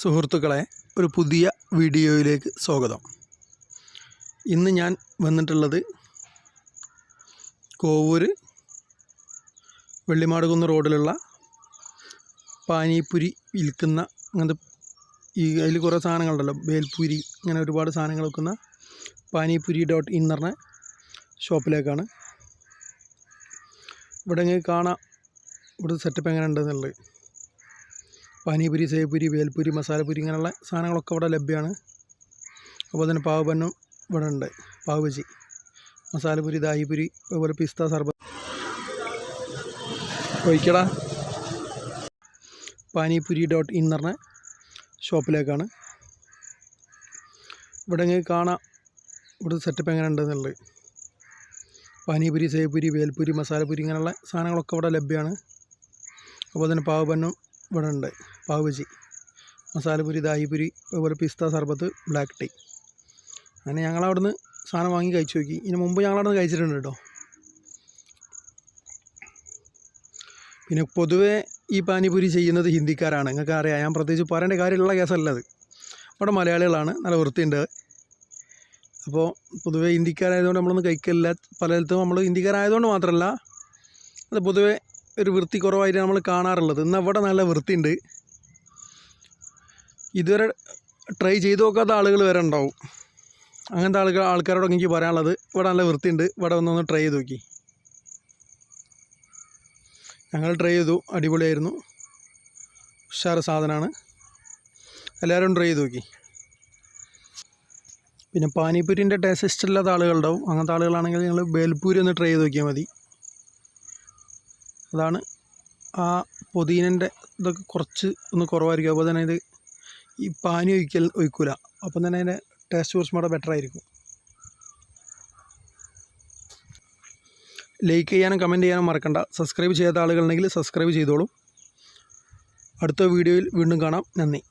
സുഹൃത്തുക്കളെ ഒരു പുതിയ വീഡിയോയിലേക്ക് സ്വാഗതം. ഇന്ന് ഞാൻ വന്നിട്ടുള്ളത് കോവൂർ വെള്ളിമാടുകുന്ന് റോഡിലുള്ള പാനിപ്പുരി വിൽക്കുന്ന അങ്ങനത്തെ ഈ അതിൽ കുറേ സാധനങ്ങളുണ്ടല്ലോ. ബേൽപൂരി അങ്ങനെ ഒരുപാട് സാധനങ്ങൾ വെക്കുന്ന പാനിപ്പുരി ഡോട്ട് ഇൻ പറഞ്ഞ ഷോപ്പിലേക്കാണ്. ഇവിടെ കാണാം. ഇവിടെ സെറ്റപ്പ് എങ്ങനെ ഉണ്ടെന്നുള്ളത് പാനിപുരി സേവ്പുരി വേൽപുരി മസാലപുരി ഇങ്ങനെയുള്ള സാധനങ്ങളൊക്കെ ഇവിടെ ലഭ്യമാണ്. അപ്പോൾ തന്നെ പാവ് പന്നും ഇവിടെ ഉണ്ട്. പാവ് ബജി മസാലപുരി ദാഹിപുരി അതുപോലെ പിസ്ത സർബത്ത്. ഒഴിക്കട പാനിപുരി ഡോട്ട് ഇൻ പറഞ്ഞ ഷോപ്പിലേക്കാണ്. ഇവിടെ ഇങ്ങനെ കാണാം ഇവിടുത്തെ സെറ്റപ്പ് എങ്ങനെ ഉണ്ടെന്നുള്ളത്. പാനിപുരി സേവ്പുരി വേൽപുരി മസാലപുരി ഇങ്ങനെയുള്ള സാധനങ്ങളൊക്കെ ഇവിടെ ലഭ്യമാണ്. അതുപോലെ തന്നെ പാവ് പന്നും ഇവിടെ ഉണ്ട് പാവുജി മസാലപുരി ദാഹിപുരി അതുപോലെ പിസ്ത സർബത്ത് ബ്ലാക്ക് ടീ അങ്ങനെ ഞങ്ങളവിടുന്ന് സാധനം വാങ്ങി കഴിച്ചു നോക്കി. ഇതിന് മുമ്പ് ഞങ്ങളവിടുന്ന് കഴിച്ചിട്ടുണ്ട് കേട്ടോ. പിന്നെ പൊതുവേ ഈ പാനിപുരി ചെയ്യുന്നത് ഹിന്ദിക്കാരാണ്. നിങ്ങൾക്ക് അറിയാം ഞാൻ പ്രത്യേകിച്ച് പറയേണ്ട കാര്യമുള്ള കേസല്ല അത്. ഇവിടെ മലയാളികളാണ് നല്ല വൃത്തിയുണ്ട്. അപ്പോൾ പൊതുവേ ഹിന്ദിക്കാരായതുകൊണ്ട് നമ്മളൊന്നും കഴിക്കില്ല പലയിടത്തും നമ്മൾ ഹിന്ദിക്കാരായതുകൊണ്ട് മാത്രമല്ല അത് പൊതുവേ ഒരു വൃത്തി കുറവായിട്ട് നമ്മൾ കാണാറുള്ളത്. ഇന്ന് അവിടെ നല്ല വൃത്തിയുണ്ട്. ഇതുവരെ ട്രൈ ചെയ്ത് നോക്കാത്ത ആളുകൾ വരെ ഉണ്ടാവും. അങ്ങനത്തെ ആളുകൾ ആൾക്കാരോട് എനിക്ക് പറയാനുള്ളത് ഇവിടെ നല്ല വൃത്തിയുണ്ട്. ഇവിടെ വന്നൊന്ന് ട്രൈ ചെയ്ത് നോക്കി ഞങ്ങൾ ട്രൈ ചെയ്തു. അടിപൊളിയായിരുന്നു. ഉഷാറ് സാധനമാണ്. എല്ലാവരും ട്രൈ ചെയ്ത് നോക്കി പിന്നെ പാനിപ്പൂരിന്റെ ടേസ്റ്റ് ഇഷ്ടമില്ലാത്ത ആളുകളുണ്ടാവും. അങ്ങനത്തെ ആളുകളാണെങ്കിൽ നിങ്ങൾ ബേൽപൂരി ഒന്ന് ട്രൈ ചെയ്ത് നോക്കിയാൽ മതി. അതാണ് ആ പൊതീനന്റെ ഇതൊക്കെ കുറച്ച് ഒന്ന് കുറവായിരിക്കും. അപ്പോൾ തന്നെ ഇത് ഈ പാനി ഒഴിക്കൽ ഒഴിക്കൂല. അപ്പം തന്നെ അതിന്റെ ടേസ്റ്റ് കുറച്ചും കൂടെ ബെറ്റർ ആയിരിക്കും. ലൈക്ക് ചെയ്യാനും കമന്റ് ചെയ്യാനും മറക്കണ്ട. സബ്സ്ക്രൈബ് ചെയ്യാത്ത ആളുകളുണ്ടെങ്കിൽ സബ്സ്ക്രൈബ് ചെയ്തോളൂ. അടുത്ത വീഡിയോയിൽ വീണ്ടും കാണാം. നന്ദി.